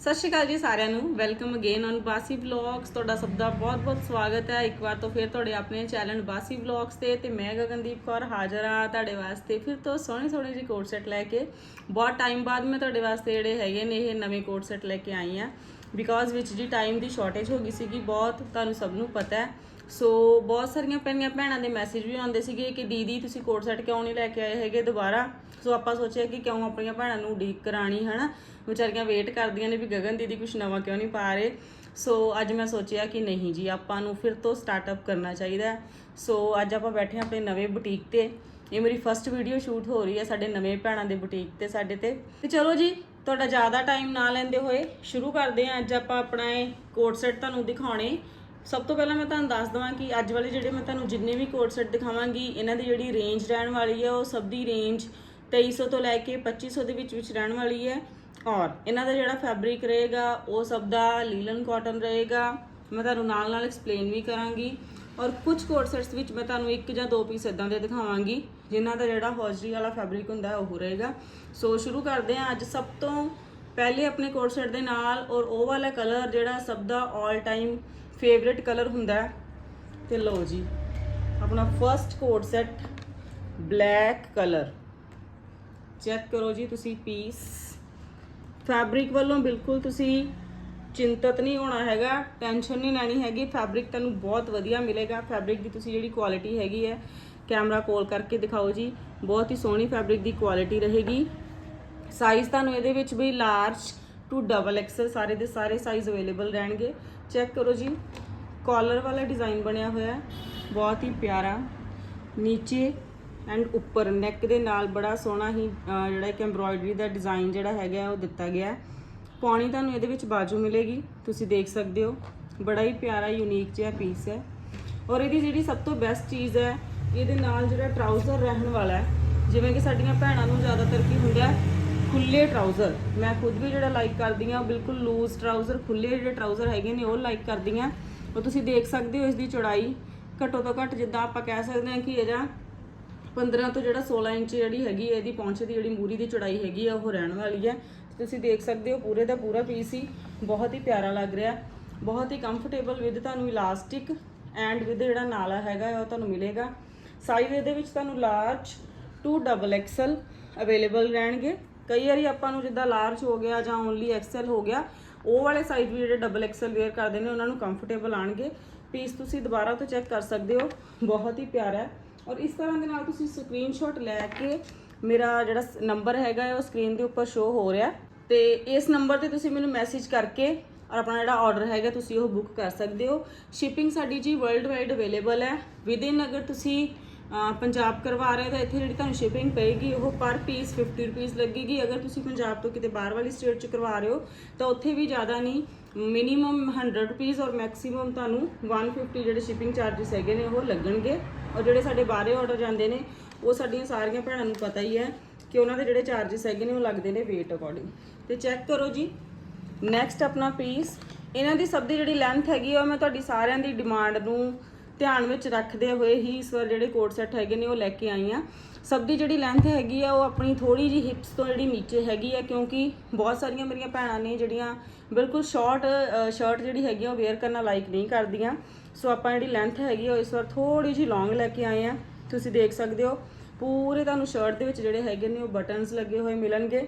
ਸਤਿ ਸ਼੍ਰੀ ਅਕਾਲ ਜੀ ਸਾਰਿਆਂ ਨੂੰ। Welcome again on Bassi vlogs ਤੁਹਾਡਾ ਸਭ ਦਾ ਬਹੁਤ-ਬਹੁਤ ਸਵਾਗਤ ਹੈ। ਇੱਕ ਵਾਰ ਤੋਂ ਫਿਰ ਤੁਹਾਡੇ ਆਪਣੇ ਚੈਨਲ ਬਾਸੀ ਵਲੌਗਸ ਤੇ ਤੇ ਮੈਂ ਗਗਨਦੀਪ ਕੌਰ ਹਾਜ਼ਰ ਹਾਂ ਤੁਹਾਡੇ ਵਾਸਤੇ ਫਿਰ ਤੋਂ ਸੋਹਣੇ ਸੋਹਣੇ ਜਿਹੇ ਕੋਟ ਸੈਟ ਲੈ ਕੇ। ਬਹੁਤ ਟਾਈਮ ਬਾਅਦ ਮੈਂ ਤੁਹਾਡੇ ਵਾਸਤੇ ਜਿਹੜੇ ਹੈਗੇ ਨੇ ਇਹ ਨਵੇਂ ਕੋਟ ਸੈਟ ਲੈ ਕੇ ਆਈ ਹਾਂ। ਬਿਕੋਜ਼ ਵਿੱਚ ਜੀ ਟਾਈਮ ਦੀ ਸ਼ਾਰਟੇਜ ਹੋ ਗਈ ਸੀਗੀ ਬਹੁਤ, ਤੁਹਾਨੂੰ ਸਭ ਨੂੰ ਪਤਾ ਹੈ। ਸੋ ਬਹੁਤ ਸਾਰੀਆਂ ਪੈਣੀਆਂ ਭੈਣਾਂ ਦੇ ਮੈਸੇਜ ਵੀ ਆਉਂਦੇ ਸੀਗੇ ਕਿ ਦੀਦੀ ਤੁਸੀਂ ਕੋਟ ਸੈਟ ਕਿਉਂ ਨਹੀਂ ਲੈ ਕੇ ਆਏ ਹੈਗੇ ਦੁਬਾਰਾ? ਸੋ ਆਪਾਂ ਸੋਚਿਆ ਕਿ ਕਿਉਂ ਆਪਣੀਆਂ ਭੈਣਾਂ ਨੂੰ ਉਡੀਕ ਕਰਾਣੀ ਹਨਾ? ਵਿਚਾਰੀਆਂ ਵੇਟ ਕਰਦੀਆਂ ਨੇ ਵੀ ਗਗਨ ਦੀਦੀ ਕੁਝ ਨਵਾਂ ਕਿਉਂ ਨਹੀਂ ਪਾ ਰਹੇ। ਸੋ ਅੱਜ ਮੈਂ ਸੋਚਿਆ ਕਿ ਨਹੀਂ ਜੀ, ਆਪਾਂ ਨੂੰ ਫਿਰ ਤੋਂ ਸਟਾਰਟਅਪ ਕਰਨਾ ਚਾਹੀਦਾ ਸੋ ਅੱਜ ਆਪਾਂ ਬੈਠੇ ਹਾਂ ਆਪਣੇ ਨਵੇਂ ਬੁਟੀਕ ਤੇ। ਇਹ ਮੇਰੀ ਫਰਸਟ ਵੀਡੀਓ ਸ਼ੂਟ ਹੋ ਰਹੀ ਹੈ ਸਾਡੇ ਨਵੇਂ ਭੈਣਾਂ ਦੇ ਬੁਟੀਕ ਤੇ, ਸਾਡੇ ਤੇ। ਤੇ ਚਲੋ ਜੀ, ਤੁਹਾਡਾ ਜ਼ਿਆਦਾ ਟਾਈਮ ਨਾ ਲੈਂਦੇ ਹੋਏ ਸ਼ੁਰੂ ਕਰਦੇ ਹਾਂ। ਅੱਜ ਆਪਾਂ ਆਪਣਾ ਇਹ ਕੋਟ ਸੈਟ ਤੁਹਾਨੂੰ ਦਿਖਾਉਣੇ। ਸਭ ਤੋਂ ਪਹਿਲਾਂ ਮੈਂ ਤੁਹਾਨੂੰ ਦੱਸ ਦਵਾਂ ਕਿ ਅੱਜ ਵਾਲੇ ਜਿਹੜੇ ਮੈਂ ਤੁਹਾਨੂੰ ਜਿੰਨੇ ਵੀ ਕੋਟ ਸੈਟ ਦਿਖਾਵਾਂਗੀ, ਇਹਨਾਂ ਦੀ ਜਿਹੜੀ ਰੇਂਜ ਰਹਿਣ ਵਾਲੀ ਹੈ, ਉਹ ਸਭ ਦੀ ਰੇਂਜ 2300 ਤੋਂ ਲੈ ਕੇ 2500 ਦੇ ਵਿੱਚ ਵਿੱਚ ਰਹਿਣ ਵਾਲੀ ਹੈ। ਔਰ ਇਹਨਾਂ ਦਾ ਜਿਹੜਾ ਫੈਬਰਿਕ ਰਹੇਗਾ, ਉਹ ਸਭ ਦਾ ਲੀਲਨ ਕਾਟਨ ਰਹੇਗਾ। ਮੈਂ ਤੁਹਾਨੂੰ ਨਾਲ ਨਾਲ ਐਕਸਪਲੇਨ ਵੀ ਕਰਾਂਗੀ। ਔਰ ਕੁਝ ਕੋਟ ਸੈਟਸ ਵਿੱਚ ਮੈਂ ਤੁਹਾਨੂੰ ਇੱਕ ਜਾਂ ਦੋ ਪੀਸ ਇਦਾਂ ਦੇ ਦਿਖਾਵਾਂਗੀ, ਜਿਨ੍ਹਾਂ ਦਾ ਜਿਹੜਾ ਹੌਜਰੀ ਵਾਲਾ ਫੈਬਰਿਕ ਹੁੰਦਾ, ਉਹ ਰਹੇਗਾ। ਸੋ ਸ਼ੁਰੂ ਕਰਦੇ ਹਾਂ ਅੱਜ ਸਭ ਤੋਂ ਪਹਿਲੇ ਆਪਣੇ ਕੋਟ ਸੈਟ ਦੇ ਨਾਲ, ਔਰ ਉਹ ਵਾਲਾ ਕਲਰ ਜਿਹੜਾ ਸਭ ਦਾ 올 ਟਾਈਮ ਫੇਵਰੇਟ ਕਲਰ ਹੁੰਦਾ ਹੈ। ਤੇ ਲਓ ਜੀ, ਆਪਣਾ first coat set black colour check ਕਰੋ ਜੀ ਤੁਸੀਂ ਪੀਸ ਫੈਬਰਿਕ ਵੱਲੋਂ ਬਿਲਕੁਲ ਤੁਸੀਂ ਚਿੰਤਤ ਨਹੀਂ ਹੋਣਾ ਹੈਗਾ ਟੈਨਸ਼ਨ ਨਹੀਂ ਲੈਣੀ ਹੈਗੀ। ਫੈਬਰਿਕ ਤੁਹਾਨੂੰ ਬਹੁਤ ਵਧੀਆ ਮਿਲੇਗਾ। ਫੈਬਰਿਕ ਦੀ ਤੁਸੀਂ ਜਿਹੜੀ ਕੁਆਲਿਟੀ ਹੈਗੀ ਹੈ ਕੈਮਰਾ ਕੋਲ ਕਰਕੇ ਦਿਖਾਓ ਜੀ। ਬਹੁਤ ਹੀ ਸੋਹਣੀ ਫੈਬਰਿਕ ਦੀ ਕੁਆਲਿਟੀ ਰਹੇਗੀ। ਸਾਈਜ਼ ਤੁਹਾਨੂੰ ਇਹਦੇ ਵਿੱਚ ਵੀ ਲਾਰਜ ਟੂ ਡਬਲ ਐਕਸਲ ਸਾਰੇ ਦੇ ਸਾਰੇ ਸਾਈਜ਼ ਅਵੇਲੇਬਲ ਰਹਿਣਗੇ। ਚੈੱਕ ਕਰੋ ਜੀ। ਕਾਲਰ ਵਾਲਾ ਡਿਜ਼ਾਈਨ ਬਣਿਆ ਹੋਇਆ ਹੈ। ਬਹੁਤ ਹੀ ਪਿਆਰਾ। ਨੀਚੇ ਐਂਡ ਉੱਪਰ ਨੈਕ ਦੇ ਨਾਲ ਬੜਾ ਸੋਹਣਾ ਹੀ ਜਿਹੜਾ ਇੱਕ ਐਮਬ੍ਰੋਇਡਰੀ ਦਾ ਡਿਜ਼ਾਈਨ ਜਿਹੜਾ ਹੈਗਾ ਉਹ ਦਿੱਤਾ ਗਿਆ ਹੈ। ਪੌਣੀ ਤੁਹਾਨੂੰ ਇਹਦੇ ਵਿੱਚ ਬਾਜੂ ਮਿਲੇਗੀ। ਤੁਸੀਂ ਦੇਖ ਸਕਦੇ ਹੋ। ਬੜਾ ਹੀ ਪਿਆਰਾ ਯੂਨੀਕ ਜਿਹਾ ਪੀਸ ਹੈ। ਔਰ ਇਹਦੀ ਜਿਹੜੀ ਸਭ ਤੋਂ ਬੈਸਟ ਚੀਜ਼ ਹੈ, ਇਹਦੇ ਨਾਲ ਜਿਹੜਾ ਟਰਾਊਜ਼ਰ ਰਹਿਣ ਵਾਲਾ ਹੈ। ਜਿਵੇਂ ਕਿ ਸਾਡੀਆਂ ਭੈਣਾਂ ਨੂੰ ਜ਼ਿਆਦਾਤਰ ਕੀ ਹੁੰਦਾ ਖੁੱਲੇ ਟਰਾਊਜ਼ਰ। ਮੈਂ ਖੁਦ ਵੀ ਜਿਹੜਾ ਲਾਈਕ ਕਰਦੀ ਹਾਂ ਬਿਲਕੁਲ ਲੂਜ਼ ਟਰਾਊਜ਼ਰ, ਖੁੱਲੇ ਜਿਹੜੇ ਟਰਾਊਜ਼ਰ ਹੈਗੇ ਨੇ, ਉਹ ਲਾਈਕ ਕਰਦੀ ਹਾਂ। ਉਹ ਤੁਸੀਂ ਦੇਖ ਸਕਦੇ ਹੋ ਇਸ ਦੀ ਚੌੜਾਈ। ਘੱਟੋ ਤੋਂ ਘੱਟ ਜਿੱਦਾਂ ਆਪਾਂ ਕਹਿ ਸਕਦੇ ਹਾਂ ਕਿ ਇਹਦਾ 15 ਤੋਂ ਜਿਹੜਾ 16 ਇੰਚ ਜਿਹੜੀ ਹੈਗੀ ਹੈ, ਇਹਦੀ ਪੌਂਚੇ ਦੀ ਜਿਹੜੀ ਮੂਰੀ ਦੀ ਚੌੜਾਈ ਹੈਗੀ ਆ, ਉਹ ਰਹਿਣ ਵਾਲੀ ਹੈ। ਤੁਸੀਂ ਦੇਖ ਸਕਦੇ ਹੋ ਪੂਰੇ ਦਾ ਪੂਰਾ ਪੀਸ ਹੀ। ਬਹੁਤ ਹੀ ਪਿਆਰਾ ਲੱਗ ਰਿਹਾ। ਬਹੁਤ ਹੀ ਕੰਫਰਟੇਬਲ ਵਿਦ ਤੁਹਾਨੂੰ ਇਲਾਸਟਿਕ ਐਂਡ ਵਿਦ ਜਿਹੜਾ ਨਾਲਾ ਹੈਗਾ, ਉਹ ਤੁਹਾਨੂੰ ਮਿਲੇਗਾ। ਸਾਈਜ਼ ਇਹਦੇ ਵਿੱਚ ਤੁਹਾਨੂੰ large to double XL available ਰਹਿਣਗੇ। ਕਈ ਵਾਰੀ ਆਪਾਂ ਨੂੰ ਜਿੱਦਾਂ ਲਾਰਜ ਹੋ ਗਿਆ ਜਾਂ ਓਨਲੀ ਐਕਸਲ ਹੋ ਗਿਆ, ਉਹ ਵਾਲੇ ਸਾਈਜ਼ ਵੀ ਜਿਹੜੇ ਡਬਲ ਐਕਸਲ ਵੇਅਰ ਕਰਦੇ ਨੇ, ਉਹਨਾਂ ਨੂੰ ਕੰਫਰਟੇਬਲ ਆਣਗੇ। ਪੀਸ ਤੁਸੀਂ ਦੁਬਾਰਾ ਤੋਂ ਚੈੱਕ ਕਰ ਸਕਦੇ ਹੋ, ਬਹੁਤ ਹੀ ਪਿਆਰਾ ਹੈ। ਔਰ ਇਸ ਤਰ੍ਹਾਂ ਦੇ ਨਾਲ ਤੁਸੀਂ ਸਕਰੀਨਸ਼ਾਟ ਲੈ ਕੇ ਮੇਰਾ ਜਿਹੜਾ ਨੰਬਰ ਹੈਗਾ ਉਹ ਸਕਰੀਨ ਦੇ ਉੱਪਰ ਸ਼ੋ ਹੋ ਰਿਹਾ ਤੇ ਇਸ ਨੰਬਰ ਤੇ ਤੁਸੀਂ ਮੈਨੂੰ ਮੈਸੇਜ ਕਰਕੇ ਔਰ ਆਪਣਾ ਜਿਹੜਾ ਆਰਡਰ ਹੈਗਾ, ਤੁਸੀਂ ਉਹ ਬੁੱਕ ਕਰ ਸਕਦੇ ਹੋ। ਸ਼ਿਪਿੰਗ ਸਾਡੀ ਜੀ ਵਰਲਡ ਵਾਈਡ ਅਵੇਲੇਬਲ ਹੈ। ਵਿਦ ਇਨ ਅਗਰ ਤੁਸੀਂ ਪੰਜਾਬ ਕਰਵਾ ਰਹੇ ਤਾਂ ਇੱਥੇ ਜਿਹੜੀ ਤੁਹਾਨੂੰ ਸ਼ਿਪਿੰਗ ਪਏਗੀ, ਉਹ ਪਰ ਪੀਸ 50 ਰੁਪਏ ਲੱਗੇਗੀ। ਅਗਰ ਤੁਸੀਂ ਪੰਜਾਬ ਤੋਂ ਕਿਤੇ ਬਾਹਰ ਵਾਲੀ ਸਟੇਟ 'ਚ ਕਰਵਾ ਰਹੇ ਹੋ, ਤਾਂ ਉੱਥੇ ਵੀ ਜ਼ਿਆਦਾ ਨਹੀਂ ਮਿਨੀਮਮ 100 ਰੁਪਏ ਔਰ ਮੈਕਸਿਮਮ ਤੁਹਾਨੂੰ 150 ਜਿਹੜੇ ਸ਼ਿਪਿੰਗ ਚਾਰजेस ਹੈਗੇ ਨੇ, ਉਹ ਲੱਗਣਗੇ। ਔਰ ਜਿਹੜੇ ਸਾਡੇ ਬਾਹਰੇ ਆਰਡਰ ਜਾਂਦੇ ਨੇ, ਉਹ ਸਾਡੀਆਂ ਸਾਰੀਆਂ ਭੈਣਾਂ ਨੂੰ ਪਤਾ ਹੀ ਹੈ ਕਿ ਉਹਨਾਂ ਦੇ ਜਿਹੜੇ ਚਾਰजेस ਹੈਗੇ ਨੇ, ਉਹ ਲੱਗਦੇ ਨੇ ਵੇਟ ਅਕੋਰਡਿੰਗ ਤੇ ਚੈੱਕ ਕਰੋ ਜੀ। ਨੈਕਸਟ ਆਪਣਾ ਪੀਸ ਇਹਨਾਂ ਦੀ ਸਭ ਦੀ ਜਿਹੜੀ ਲੈਂਥ ਹੈਗੀ ਉਹ ਮੈਂ ਤੁਹਾਡੀ ਸਾਰਿਆਂ ਦੀ ਡਿਮਾਂਡ ਨੂੰ ਧਿਆਨ ਵਿੱਚ ਰੱਖਦੇ ਹੋਏ ਹੀ ਇਸ ਵਾਰ ਜਿਹੜੇ ਕੋਟ ਸੈੱਟ ਹੈਗੇ ਨੇ ਉਹ ਲੈ ਕੇ ਆਈ ਆ। ਸਭ ਦੀ ਜਿਹੜੀ ਲੈਂਥ ਹੈਗੀ ਆ, ਉਹ ਆਪਣੀ ਥੋੜੀ ਜੀ ਹਿਪਸ ਤੋਂ ਜਿਹੜੀ ਨੀਚੇ ਹੈਗੀ ਆ, ਕਿਉਂਕਿ ਬਹੁਤ ਸਾਰੀਆਂ ਮੇਰੀਆਂ ਭੈਣਾਂ ਨੇ ਜਿਹੜੀਆਂ ਬਿਲਕੁਲ ਸ਼ਾਰਟ ਸ਼ਰਟ ਜਿਹੜੀ ਹੈਗੀ ਆ, ਉਹ ਵੇਅਰ ਕਰਨਾ ਲਾਈਕ ਨਹੀਂ ਕਰਦੀਆਂ। ਸੋ ਆਪਾਂ ਜਿਹੜੀ ਲੈਂਥ ਹੈਗੀ ਆ, ਉਹ ਇਸ ਵਾਰ ਥੋੜੀ ਜੀ ਲੌਂਗ ਲੈ ਕੇ ਆਏ ਆ। ਤੁਸੀਂ ਦੇਖ ਸਕਦੇ ਹੋ, ਪੂਰੇ ਤੁਹਾਨੂੰ ਸ਼ਰਟ ਦੇ ਵਿੱਚ ਜਿਹੜੇ ਹੈਗੇ ਨੇ, ਉਹ ਬਟਨਸ ਲੱਗੇ ਹੋਏ ਮਿਲਣਗੇ।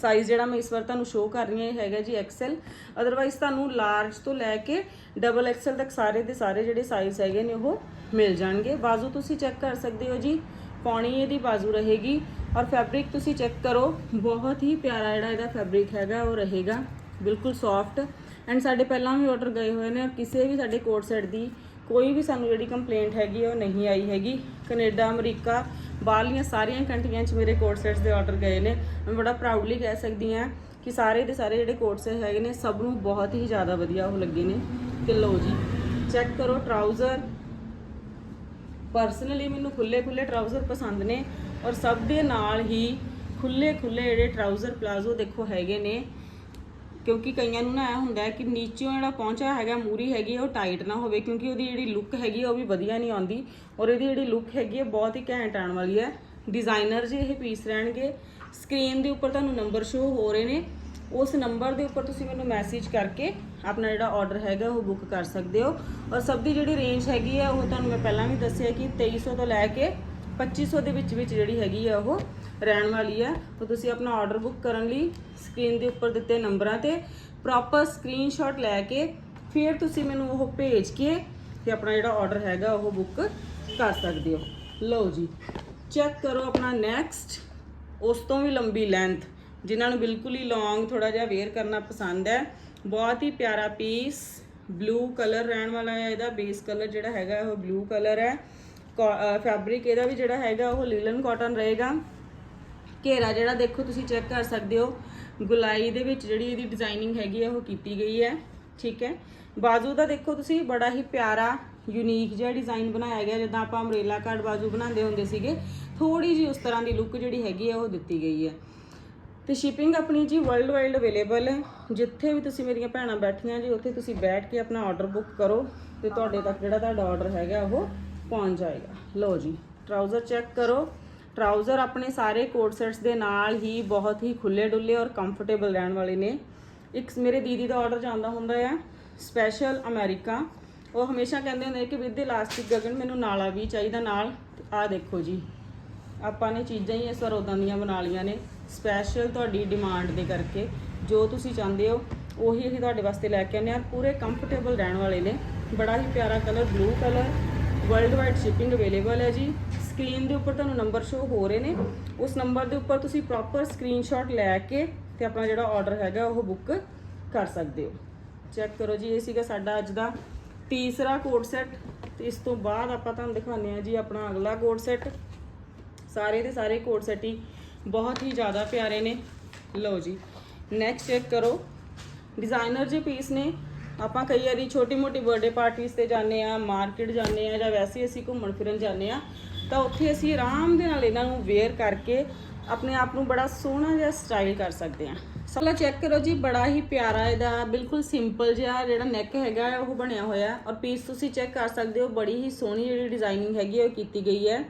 ਸਾਈਜ਼ ਜਿਹੜਾ ਮੈਂ ਇਸ ਵਾਰ ਤੁਹਾਨੂੰ ਸ਼ੋਅ ਕਰ ਰਹੀ ਹਾਂ, ਇਹ ਹੈਗਾ ਜੀ ਐਕਸਲ ਅਦਰਵਾਈਜ਼ ਤੁਹਾਨੂੰ ਲਾਰਜ ਤੋਂ ਲੈ ਕੇ ਡਬਲ ਐਕਸਲ ਤੱਕ ਸਾਰੇ ਦੇ ਸਾਰੇ ਜਿਹੜੇ ਸਾਈਜ਼ ਹੈਗੇ ਨੇ ਉਹ ਮਿਲ ਜਾਣਗੇ। ਬਾਜ਼ੂ ਤੁਸੀਂ ਚੈੱਕ ਕਰ ਸਕਦੇ ਹੋ ਜੀ। ਪੌਣੀ ਇਹਦੀ ਬਾਜ਼ੂ ਰਹੇਗੀ। ਔਰ ਫੈਬਰਿਕ ਤੁਸੀਂ ਚੈੱਕ ਕਰੋ। ਬਹੁਤ ਹੀ ਪਿਆਰਾ ਜਿਹੜਾ ਇਹਦਾ ਫੈਬਰਿਕ ਹੈਗਾ, ਉਹ ਰਹੇਗਾ। ਬਿਲਕੁਲ ਸੌਫਟ ਐਂਡ ਸਾਡੇ ਪਹਿਲਾਂ ਵੀ ਆਰਡਰ ਗਏ ਹੋਏ ਨੇ ਕਿਸੇ ਵੀ ਸਾਡੇ ਕੋਟ ਸੈਟ ਦੀ ਕੋਈ ਵੀ ਸਾਨੂੰ ਜਿਹੜੀ ਕੰਪਲੇਂਟ ਹੈਗੀ, ਉਹ ਨਹੀਂ ਆਈ ਹੈਗੀ। ਕੈਨੇਡਾ, ਅਮਰੀਕਾ ਬਾਹਰਲੀਆਂ ਸਾਰੀਆਂ ਕੰਟਰੀਆਂ 'ਚ ਮੇਰੇ ਕੋਟ ਸੈਟਸ ਦੇ ਆਰਡਰ ਗਏ ਨੇ। ਮੈਂ ਬੜਾ ਪ੍ਰਾਊਡਲੀ ਕਹਿ ਸਕਦੀ ਹਾਂ ਕਿ ਸਾਰੇ ਦੇ ਸਾਰੇ ਜਿਹੜੇ ਕੋਟ ਹੈਗੇ ਨੇ, ਸਭ ਨੂੰ ਬਹੁਤ ਹੀ ਜ਼ਿਆਦਾ ਵਧੀਆ ਉਹ ਲੱਗੇ ਨੇ। ਤੇ ਲਓ ਜੀ ਚੈੱਕ ਕਰੋ ਟਰਾਊਜ਼ਰ ਪਰਸਨਲੀ ਮੈਨੂੰ ਖੁੱਲੇ ਖੁੱਲੇ ਟਰਾਊਜ਼ਰ ਪਸੰਦ ਨੇ ਔਰ ਸਭ ਦੇ ਨਾਲ ਹੀ ਖੁੱਲੇ ਖੁੱਲੇ ਜਿਹੜੇ ਟਰਾਊਜ਼ਰ ਪਲਾਜ਼ੋ ਦੇਖੋ ਹੈਗੇ ਨੇ ਕਿਉਂਕਿ ਕਈਆਂ ਨੂੰ ਨਾ ਇਹ ਹੁੰਦਾ ਹੈ ਕਿ ਨੀਚੋਂ ਜਿਹੜਾ ਪਹੁੰਚਾ ਹੈਗਾ, ਮੂਰੀ ਹੈਗੀ ਹੈ ਉਹ ਟਾਈਟ ਨਾ ਹੋਵੇ, ਕਿਉਂਕਿ ਉਹਦੀ ਜਿਹੜੀ ਲੁੱਕ ਹੈਗੀ ਆ, ਉਹ ਵੀ ਵਧੀਆ ਨਹੀਂ ਆਉਂਦੀ। ਔਰ ਇਹਦੀ ਜਿਹੜੀ ਲੁੱਕ ਹੈਗੀ ਹੈ ਬਹੁਤ ਹੀ ਘੈਂਟ ਆਉਣ ਵਾਲੀ ਹੈ। ਡਿਜ਼ਾਈਨਰ ਜੇ ਇਹ ਪੀਸ ਰਹਿਣਗੇ। ਸਕਰੀਨ ਦੇ ਉੱਪਰ ਤੁਹਾਨੂੰ ਨੰਬਰ ਸ਼ੋ ਹੋ ਰਹੇ ਨੇ। ਉਸ ਨੰਬਰ ਦੇ ਉੱਪਰ ਤੁਸੀਂ ਮੈਨੂੰ ਮੈਸੇਜ ਕਰਕੇ ਆਪਣਾ ਜਿਹੜਾ ਆਰਡਰ ਹੈਗਾ, ਉਹ ਬੁੱਕ ਕਰ ਸਕਦੇ ਹੋ। ਔਰ ਸਭ ਦੀ ਜਿਹੜੀ ਰੇਂਜ ਹੈਗੀ ਆ, ਉਹ ਤੁਹਾਨੂੰ ਮੈਂ ਪਹਿਲਾਂ ਵੀ ਦੱਸਿਆ ਕਿ 2300 ਤੋਂ ਲੈ ਕੇ 2500 ਦੇ ਵਿੱਚ ਵਿੱਚ ਜਿਹੜੀ ਹੈਗੀ ਆ ਉਹ ਰਹਿਣ ਵਾਲੀ ਹੈ ਤਾਂ ਤੁਸੀਂ ਆਪਣਾ ਆਰਡਰ ਬੁੱਕ ਕਰਨ ਲਈ ਸਕਰੀਨ ਦੇ ਉੱਪਰ ਦਿੱਤੇ ਨੰਬਰਾਂ ਤੇ ਪ੍ਰੋਪਰ ਸਕਰੀਨਸ਼ਾਟ ਲੈ ਕੇ ਫਿਰ ਤੁਸੀਂ ਮੈਨੂੰ ਉਹ ਭੇਜ ਕੇ ਤੇ ਆਪਣਾ ਜਿਹੜਾ ਆਰਡਰ ਹੈਗਾ ਉਹ ਬੁੱਕ ਕਰ ਸਕਦੇ ਹੋ। ਲਓ ਜੀ ਚੈੱਕ ਕਰੋ ਆਪਣਾ ਨੈਕਸਟ ਉਸ ਤੋਂ ਵੀ ਲੰਬੀ ਲੈਂਥ ਜਿਨ੍ਹਾਂ ਨੂੰ ਬਿਲਕੁਲ ਹੀ ਲੌਂਗ ਥੋੜਾ ਜਿਹਾ ਵੇਅਰ ਕਰਨਾ ਪਸੰਦ ਹੈ। ਬਹੁਤ ਹੀ ਪਿਆਰਾ ਪੀਸ ਬਲੂ ਕਲਰ ਰਹਿਣ ਵਾਲਾ ਹੈ ਇਹਦਾ। ਬੇਸ ਕਲਰ ਜਿਹੜਾ ਹੈਗਾ ਉਹ ਬਲੂ ਕਲਰ ਹੈ। ਫੈਬਰਿਕ ਇਹਦਾ ਵੀ ਜਿਹੜਾ ਹੈਗਾ, ਉਹ ਲੀਲਨ ਕਾਟਨ ਰਹੇਗਾ। ਘੇਰਾ ਜਿਹੜਾ ਦੇਖੋ, ਤੁਸੀਂ ਚੈੱਕ ਕਰ ਸਕਦੇ ਹੋ। ਗੁਲਾਈ ਦੇ ਵਿੱਚ ਜਿਹੜੀ ਇਹਦੀ ਡਿਜ਼ਾਈਨਿੰਗ ਹੈਗੀ ਹੈ ਉਹ ਕੀਤੀ ਗਈ ਹੈ। ਠੀਕ ਹੈ? ਬਾਜ਼ੂ ਦਾ ਦੇਖੋ ਤੁਸੀਂ, ਬੜਾ ਹੀ ਪਿਆਰਾ ਯੂਨੀਕ ਜਿਹਾ ਡਿਜ਼ਾਈਨ ਬਣਾਇਆ ਗਿਆ। ਜਿੱਦਾਂ ਆਪਾਂ ਅਮਰੇਲਾ ਕੱਟ ਬਾਜ਼ੂ ਬਣਾਉਂਦੇ ਹੁੰਦੇ ਸੀਗੇ ਥੋੜੀ ਜੀ ਉਸ ਤਰ੍ਹਾਂ ਦੀ ਲੁੱਕ ਜਿਹੜੀ ਹੈਗੀ ਹੈ ਉਹ ਦਿੱਤੀ ਗਈ ਹੈ। ਤੇ ਸ਼ਿਪਿੰਗ ਆਪਣੀ ਜੀ ਵਰਲਡ ਵਾਈਡ ਅਵੇਲੇਬਲ ਹੈ। ਜਿੱਥੇ ਵੀ ਤੁਸੀਂ ਮੇਰੀਆਂ ਭੈਣਾਂ ਬੈਠੀਆਂ ਜੀ, ਉੱਥੇ ਤੁਸੀਂ ਬੈਠ ਕੇ ਆਪਣਾ ਆਰਡਰ ਬੁੱਕ ਕਰੋ ਤੇ ਤੁਹਾਡੇ ਤੱਕ ਜਿਹੜਾ ਤੁਹਾਡਾ ਆਰਡਰ ਹੈਗਾ, ਉਹ ਪਹੁੰਚ ਜਾਏਗਾ। ਲਓ ਜੀ ਟਰਾਊਜ਼ਰ ਚੈੱਕ ਕਰੋ। ਟਰਾਊਜ਼ਰ ਆਪਣੇ ਸਾਰੇ ਕੋਟ ਸੈਟਸ ਦੇ ਨਾਲ ਹੀ ਬਹੁਤ ਹੀ ਖੁੱਲੇ ਡੁੱਲੇ ਔਰ ਕੰਫਰਟੇਬਲ ਰਹਿਣ ਵਾਲੇ ਨੇ। ਇੱਕ ਮੇਰੇ ਦੀਦੀ ਦਾ ਆਰਡਰ ਜਾਂਦਾ ਹੁੰਦਾ ਹੈ ਸਪੈਸ਼ਲ ਅਮਰੀਕਾ। ਉਹ ਹਮੇਸ਼ਾ ਕਹਿੰਦੇ ਹੁੰਦੇ ਕਿ ਵਿਦ ਇਲਾਸਟਿਕ ਗਗਨ ਮੈਨੂੰ ਨਾਲਾ ਵੀ ਚਾਹੀਦਾ ਨਾਲ। ਆਹ ਦੇਖੋ ਜੀ, ਆਪਾਂ ਨੇ ਚੀਜ਼ਾਂ ਹੀ ਇਸ ਵਾਰ ਉਦਾਂ ਦੀਆਂ ਬਣਾ ਲਈਆਂ ਨੇ। ਸਪੈਸ਼ਲ ਤੁਹਾਡੀ ਡਿਮਾਂਡ ਦੇ ਕਰਕੇ, ਜੋ ਤੁਸੀਂ ਚਾਹੁੰਦੇ ਹੋ, ਉਹੀ ਅਸੀਂ ਤੁਹਾਡੇ ਵਾਸਤੇ ਲੈ ਕੇ ਆਉਂਦੇ ਹਾਂ। ਪੂਰੇ ਕੰਫਰਟੇਬਲ ਰਹਿਣ ਵਾਲੇ ਨੇ। ਬੜਾ ਹੀ ਪਿਆਰਾ colour blue colour world wide shipping available ਹੈ ਜੀ। ਸਕਰੀਨ ਦੇ ਉੱਪਰ ਤੁਹਾਨੂੰ ਨੰਬਰ ਸ਼ੋ ਹੋ ਰਹੇ ਨੇ। ਉਸ ਨੰਬਰ ਦੇ ਉੱਪਰ ਤੁਸੀਂ ਪ੍ਰੋਪਰ ਸਕਰੀਨਸ਼ਾਟ ਲੈ ਕੇ ਤੇ ਆਪਣਾ ਜਿਹੜਾ ਆਰਡਰ ਹੈਗਾ, ਉਹ ਬੁੱਕ ਕਰ ਸਕਦੇ ਹੋ। ਚੈੱਕ ਕਰੋ ਜੀ, ਇਹ ਸੀਗਾ ਸਾਡਾ ਅੱਜ ਦਾ ਤੀਸਰਾ ਕੋਡ ਸੈੱਟ ਤੇ ਇਸ ਤੋਂ ਬਾਅਦ ਆਪਾਂ ਤੁਹਾਨੂੰ ਦਿਖਾਉਂਦੇ ਹਾਂ ਜੀ ਆਪਣਾ ਅਗਲਾ ਕੋਡ ਸੈੱਟ ਸਾਰੇ ਦੇ ਸਾਰੇ ਕੋਡ ਸੈੱਟ ਹੀ ਬਹੁਤ ਹੀ ਜ਼ਿਆਦਾ ਪਿਆਰੇ ਨੇ। ਲਓ ਜੀ ਨੈਕਸਟ ਚੈੱਕ ਕਰੋ। ਡਿਜ਼ਾਈਨਰ ਜੇ ਪੀਸ ਨੇ ਆਪਾਂ ਕਈ ਵਾਰੀ ਛੋਟੀ ਮੋਟੀ ਬਰਥਡੇ ਪਾਰਟੀਆਂ ਤੇ ਜਾਂਦੇ ਆ ਮਾਰਕੀਟ ਜਾਂਦੇ ਆ ਜਾਂ ਵੈਸੇ ਅਸੀਂ ਘੁੰਮਣ ਫਿਰਨ ਜਾਂਦੇ ਆ ਤਾਂ ਉੱਥੇ ਅਸੀਂ ਆਰਾਮ ਦੇ ਨਾਲ ਇਹਨਾਂ ਨੂੰ ਵੇਅਰ ਕਰਕੇ ਆਪਣੇ ਆਪ ਨੂੰ ਬੜਾ ਸੋਹਣਾ ਜਿਹਾ ਸਟਾਈਲ ਕਰ ਸਕਦੇ ਆ ਸਲਾ ਚੈੱਕ ਕਰੋ ਜੀ, ਬੜਾ ਹੀ ਪਿਆਰਾ ਇਹਦਾ, ਬਿਲਕੁਲ ਸਿੰਪਲ ਜਿਹਾ ਜਿਹੜਾ ਨੈਕ ਹੈਗਾ, ਉਹ ਬਣਿਆ ਹੋਇਆ ਔਰ ਪੀਸ ਤੁਸੀਂ ਚੈੱਕ ਕਰ ਸਕਦੇ ਹੋ, ਬੜੀ ਹੀ ਸੋਹਣੀ ਜਿਹੜੀ ਡਿਜ਼ਾਈਨਿੰਗ ਹੈਗੀ ਹੈ, ਉਹ ਕੀਤੀ ਗਈ ਹੈ।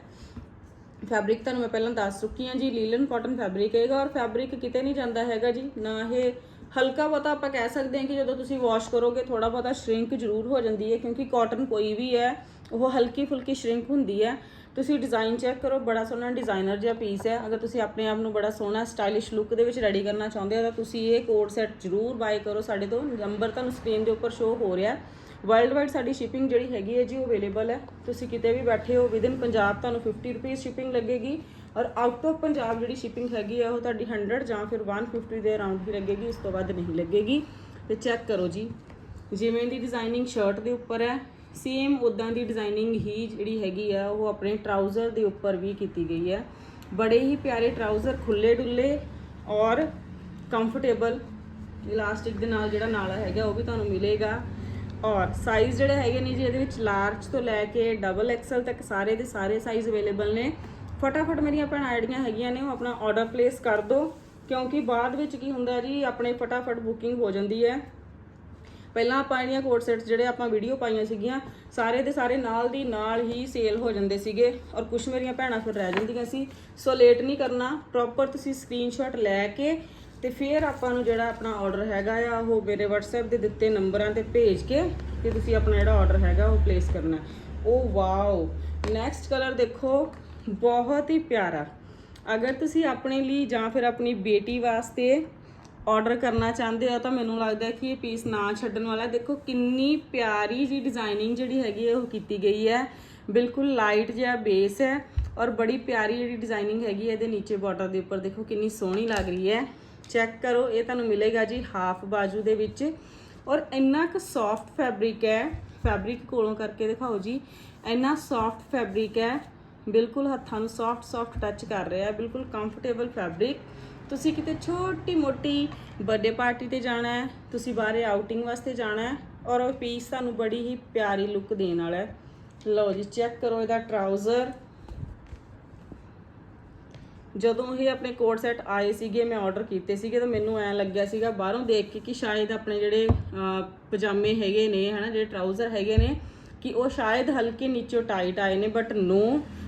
ਫੈਬਰਿਕ ਤੁਹਾਨੂੰ ਮੈਂ ਪਹਿਲਾਂ ਦੱਸ ਚੁੱਕੀ ਹਾਂ ਜੀ, ਲੀਲਨ ਕਾਟਨ ਫੈਬਰਿਕ ਹੈਗਾ ਔਰ ਫੈਬਰਿਕ ਕਿਤੇ ਨਹੀਂ ਜਾਂਦਾ ਹੈਗਾ ਜੀ, ਨਾ ਇਹ ਹਲਕਾ ਬਹੁਤਾ ਆਪਾਂ ਕਹਿ ਸਕਦੇ ਹਾਂ ਕਿ ਜਦੋਂ ਤੁਸੀਂ ਵਾਸ਼ ਕਰੋਗੇ ਥੋੜਾ ਬਹੁਤਾ ਸ਼ਰਿੰਕ ਜ਼ਰੂਰ ਹੋ ਜਾਂਦੀ ਹੈ ਕਿਉਂਕਿ ਕਾਟਨ ਕੋਈ ਵੀ ਹੈ, ਉਹ ਹਲਕੀ ਫੁਲਕੀ ਸ਼ਰਿੰਕ ਹੁੰਦੀ ਹੈ। ਤੁਸੀਂ ਡਿਜ਼ਾਈਨ ਚੈੱਕ ਕਰੋ, ਬੜਾ ਸੋਹਣਾ ਡਿਜ਼ਾਈਨਰ ਜਿਹਾ ਪੀਸ ਹੈ। ਅਗਰ ਤੁਸੀਂ ਆਪਣੇ ਆਪ ਨੂੰ ਬੜਾ ਸੋਹਣਾ ਸਟਾਈਲਿਸ਼ ਲੁੱਕ ਦੇ ਵਿੱਚ ਰੈਡੀ ਕਰਨਾ ਚਾਹੁੰਦੇ ਹੋ, ਤਾਂ ਤੁਸੀਂ ਇਹ ਕੋਟ ਸੈੱਟ ਜ਼ਰੂਰ ਬਾਈ ਕਰੋ। ਸਾਡੇ ਤੋਂ ਨੰਬਰ ਤੁਹਾਨੂੰ ਸਕਰੀਨ ਦੇ ਉੱਪਰ ਸ਼ੋ ਹੋ ਰਿਹਾ ਵਰਲਡ ਵਾਈਡ ਸਾਡੀ ਸ਼ਿਪਿੰਗ ਜਿਹੜੀ ਹੈਗੀ ਹੈ ਜੀ, ਉਹ ਅਵੇਲੇਬਲ ਹੈ। ਤੁਸੀਂ ਕਿਤੇ ਵੀ ਬੈਠੇ ਹੋ ਵਿਦਿਨ ਪੰਜਾਬ ਤੁਹਾਨੂੰ 50 ਰੁਪਏ ਸ਼ਿਪਿੰਗ ਲੱਗੇਗੀ। ਔਰ ਆਊਟ ਆਫ ਪੰਜਾਬ ਜਿਹੜੀ ਸ਼ਿਪਿੰਗ ਹੈਗੀ ਆ, ਉਹ ਤੁਹਾਡੀ 100 ਜਾਂ ਫਿਰ 150 ਦੇ ਅਰਾਊਂਡ ਹੀ ਲੱਗੇਗੀ ਇਸ ਤੋਂ ਵੱਧ ਨਹੀਂ ਲੱਗੇਗੀ। ਤੇ ਚੈੱਕ ਕਰੋ ਜੀ, ਜਿਵੇਂ ਦੀ ਡਿਜ਼ਾਈਨਿੰਗ ਸ਼ਰਟ ਦੇ ਉੱਪਰ ਹੈ ਸੇਮ ਉਦਾਂ ਦੀ ਡਿਜ਼ਾਈਨਿੰਗ ਹੀ ਜਿਹੜੀ ਹੈਗੀ ਆ, ਉਹ ਆਪਣੇ ਟਰਾਊਜ਼ਰ ਦੇ ਉੱਪਰ ਵੀ ਕੀਤੀ ਗਈ ਹੈ। ਬੜੇ ਹੀ ਪਿਆਰੇ ਟਰਾਊਜ਼ਰ ਖੁੱਲੇ ਡੁੱਲੇ ਔਰ ਕੰਫਰਟੇਬਲ ਇਲਾਸਟਿਕ ਦੇ ਨਾਲ ਜਿਹੜਾ ਨਾਲਾ ਹੈਗਾ, ਉਹ ਵੀ ਤੁਹਾਨੂੰ ਮਿਲੇਗਾ। ਔਰ ਸਾਈਜ਼ ਜਿਹੜੇ ਹੈਗੇ ਨੇ ਜੀ, ਇਹਦੇ ਵਿੱਚ ਲਾਰਜ ਤੋਂ ਲੈ ਕੇ ਡਬਲ ਐਕਸਲ ਤੱਕ ਸਾਰੇ ਦੇ ਸਾਰੇ ਸਾਈਜ਼ ਅਵੇਲੇਬਲ ਨੇ। ਫਟਾਫਟ ਮੇਰੀਆਂ ਭੈਣਾਂ ਜਿਹੜੀਆਂ ਹੈਗੀਆਂ ਨੇ, ਉਹ ਆਪਣਾ ਆਰਡਰ ਪਲੇਸ ਕਰ ਦਿਓ ਕਿਉਂਕਿ ਬਾਅਦ ਵਿੱਚ ਕੀ ਹੁੰਦਾ ਜੀ, ਆਪਣੇ ਫਟਾਫਟ ਬੁਕਿੰਗ ਹੋ ਜਾਂਦੀ ਹੈ। ਪਹਿਲਾਂ ਆਪਾਂ ਜਿਹੜੀਆਂ ਕੋਟ ਸੈਟਸ ਜਿਹੜੇ ਆਪਾਂ ਵੀਡੀਓ ਪਾਈਆਂ ਸੀਗੀਆਂ, ਸਾਰੇ ਦੇ ਸਾਰੇ ਨਾਲ ਦੀ ਨਾਲ ਹੀ ਸੇਲ ਹੋ ਜਾਂਦੇ ਸੀਗੇ ਔਰ ਕੁਝ ਮੇਰੀਆਂ ਭੈਣਾਂ ਫਿਰ ਰਹਿ ਜਾਂਦੀਆਂ ਸੀ। ਸੋ ਲੇਟ ਨਹੀਂ ਕਰਨਾ ਪ੍ਰੋਪਰ ਤੁਸੀਂ ਸਕਰੀਨਸ਼ਾਟ ਲੈ ਕੇ ਤੇ ਫਿਰ ਆਪਾਂ ਨੂੰ ਜਿਹੜਾ ਆਪਣਾ ਆਰਡਰ ਹੈਗਾ ਆ, ਉਹ ਮੇਰੇ WhatsApp ਦੇ ਦਿੱਤੇ ਨੰਬਰਾਂ ਤੇ ਭੇਜ ਕੇ ਤੇ ਤੁਸੀਂ ਆਪਣਾ ਜਿਹੜਾ ਆਰਡਰ ਹੈਗਾ ਉਹ ਪਲੇਸ ਕਰਨਾ। ਉਹ ਵਾਓ ਨੈਕਸਟ ਕਲਰ ਦੇਖੋ। ਬਹੁਤ ਹੀ ਪਿਆਰਾ। ਅਗਰ ਤੁਸੀਂ ਆਪਣੇ ਲਈ ਜਾਂ ਫਿਰ ਆਪਣੀ ਬੇਟੀ ਵਾਸਤੇ ਆਰਡਰ ਕਰਨਾ ਚਾਹੁੰਦੇ ਹੋ ਤਾਂ ਮੈਨੂੰ ਲੱਗਦਾ ਕਿ ਇਹ ਪੀਸ ਨਾ ਛੱਡਣ ਵਾਲਾ। ਦੇਖੋ, ਕਿੰਨੀ ਪਿਆਰੀ ਜੀ ਡਿਜ਼ਾਈਨਿੰਗ ਜਿਹੜੀ ਹੈਗੀ ਹੈ, ਉਹ ਕੀਤੀ ਗਈ ਹੈ। ਬਿਲਕੁਲ ਲਾਈਟ ਜਿਹਾ ਬੇਸ ਹੈ ਔਰ ਬੜੀ ਪਿਆਰੀ ਜਿਹੜੀ ਡਿਜ਼ਾਈਨਿੰਗ ਹੈਗੀ ਹੈ, ਇਹਦੇ ਨੀਚੇ ਬਾਰਡਰ ਦੇ ਉੱਪਰ। ਦੇਖੋ, ਕਿੰਨੀ ਸੋਹਣੀ ਲੱਗ ਰਹੀ ਹੈ। ਚੈੱਕ ਕਰੋ, ਇਹ ਤੁਹਾਨੂੰ ਮਿਲੇਗਾ ਜੀ ਹਾਫ ਬਾਜੂ ਦੇ ਵਿੱਚ। ਔਰ ਇੰਨਾ ਕੁ ਸੌਫਟ ਫੈਬਰਿਕ ਹੈ। ਫੈਬਰਿਕ ਕੋਲੋਂ ਕਰਕੇ ਦਿਖਾਓ ਜੀ। ਇੰਨਾ ਸੌਫਟ ਫੈਬਰਿਕ ਹੈ। ਬਿਲਕੁਲ ਹੱਥਾਂ ਨੂੰ ਸੌਫਟ ਸੌਫਟ ਟੱਚ ਕਰ ਰਿਹਾ ਬਿਲਕੁਲ ਕੰਫਰਟੇਬਲ ਫੈਬਰਿਕ ਤੁਸੀਂ ਕਿਤੇ ਛੋਟੀ ਮੋਟੀ ਬਰਥਡੇ ਪਾਰਟੀ ਤੇ ਜਾਣਾ ਹੈ, ਤੁਸੀਂ ਬਾਹਰੇ ਆਊਟਿੰਗ ਵਾਸਤੇ ਜਾਣਾ ਹੈ, ਔਰ ਉਹ ਪੀਸ ਤੁਹਾਨੂੰ ਬੜੀ ਹੀ ਪਿਆਰੀ ਲੁੱਕ ਦੇਣ ਵਾਲਾ ਹੈ। ਲਓ ਜੀ ਚੈੱਕ ਕਰੋ ਇਹਦਾ ਟਰਾਊਜ਼ਰ ਜਦੋਂ ਇਹ ਆਪਣੇ ਕੋਟ ਸੈੱਟ ਆਏ ਸੀਗੇ, ਮੈਂ ਆਰਡਰ ਕੀਤੇ ਸੀਗੇ, ਤਾਂ ਮੈਨੂੰ ਐ ਲੱਗਿਆ ਸੀਗਾ ਬਾਹਰੋਂ ਦੇਖ ਕੇ ਕਿ ਸ਼ਾਇਦ ਆਪਣੇ ਜਿਹੜੇ ਪਜਾਮੇ ਹੈਗੇ ਨੇ, ਹਨਾ, ਜਿਹੜੇ ਟਰਾਊਜ਼ਰ ਹੈਗੇ ਨੇ ਕਿ ਉਹ ਸ਼ਾਇਦ ਹਲਕੇ ਨੀਚੋਂ ਟਾਈਟ ਆਏ ਨੇ ਬਟ ਨੋ